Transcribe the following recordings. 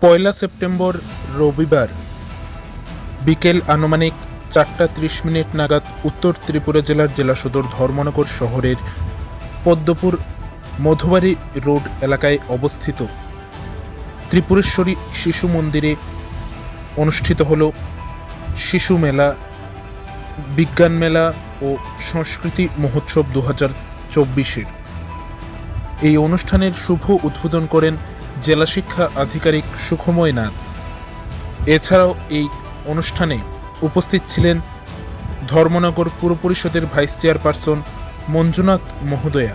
পয়লা September রবিবার বিকেল আনুমানিক চারটা ত্রিশ মিনিট নাগাদ উত্তর ত্রিপুরা জেলার জেলা সদর ধর্মনগর শহরের পদ্মপুর মধুবাড়ি রোড এলাকায় অবস্থিত ত্রিপুরেশ্বরী শিশু মন্দিরে অনুষ্ঠিত হল শিশু মেলা, বিজ্ঞান মেলা ও সংস্কৃতি মহোৎসব দু হাজার চব্বিশের। এই অনুষ্ঠানের শুভ উদ্বোধন করেন জেলা শিক্ষা আধিকারিক সুখময় নাথ। এছাড়াও এই অনুষ্ঠানে উপস্থিত ছিলেন ধর্মনগর পুর পরিষদের ভাইস চেয়ারপারসন মঞ্জুনাথ মহোদয়া।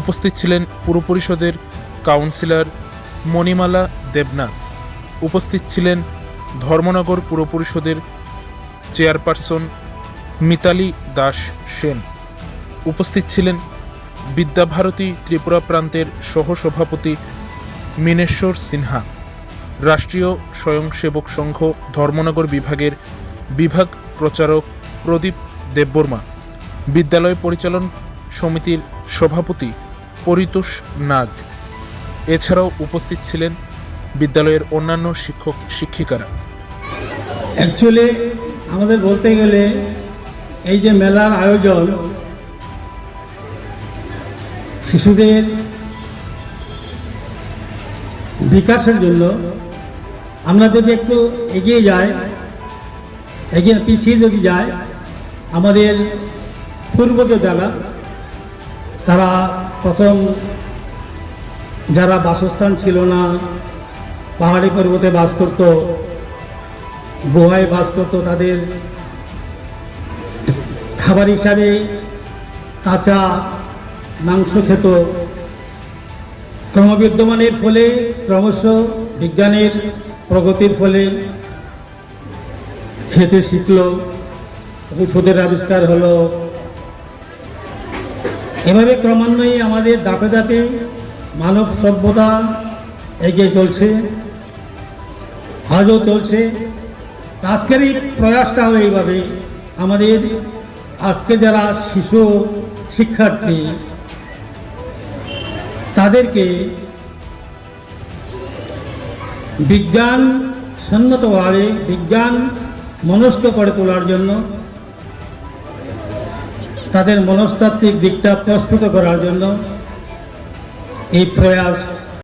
উপস্থিত ছিলেন পুর পরিষদের কাউন্সিলর মণিমালা দেবনাথ। উপস্থিত ছিলেন ধর্মনগর পুর পরিষদের চেয়ারপারসন মিতালি দাস সেন। উপস্থিত ছিলেন বিদ্যাভারতী ত্রিপুরা প্রান্তের সহসভাপতি মিনেশ্বর সিনহা, রাষ্ট্রীয় স্বয়ংসেবক সংঘ ধর্মনগর বিভাগের বিভাগ প্রচারক প্রদীপ দেববর্মা, বিদ্যালয় পরিচালন সমিতির সভাপতি পরিতোষ নাগ। এছাড়াও উপস্থিত ছিলেন বিদ্যালয়ের অন্যান্য শিক্ষক শিক্ষিকারা। অ্যাকচুয়ালি আমাদের বলতে গেলে এই যে মেলার আয়োজন, শিশুদের বিকাশের জন্য আমরা যদি একটু এগিয়ে যাই, এগিয়ে পিছিয়ে যদি যাই, আমাদের পূর্বজ যারা, তারা প্রথম যারা বাসস্থান ছিল না, পাহাড়ি পর্বতে বাস করতো গুহায় বাস করতো, তাদের খাবার হিসাবে কাঁচা মাংস খেত ক্রমবিদ্যমানের ফলে, ক্রমশ বিজ্ঞানের প্রগতির ফলে খেতে শিখল, ঔষধের আবিষ্কার হলো। এভাবে ক্রমান্বয়ে আমাদের দাপে দাপে মানব সভ্যতা এগিয়ে চলছে, আজও চলছে। আজকের এই প্রয়াসটা হলো এইভাবে আমাদের আজকে যারা শিশু শিক্ষার্থী তাদেরকে বিজ্ঞান সম্মতভাবে বিজ্ঞান মনস্ক করে তোলার জন্য, তাদের মনস্তাত্ত্বিক দিকটা প্রস্ফুট করার জন্য এই প্রয়াস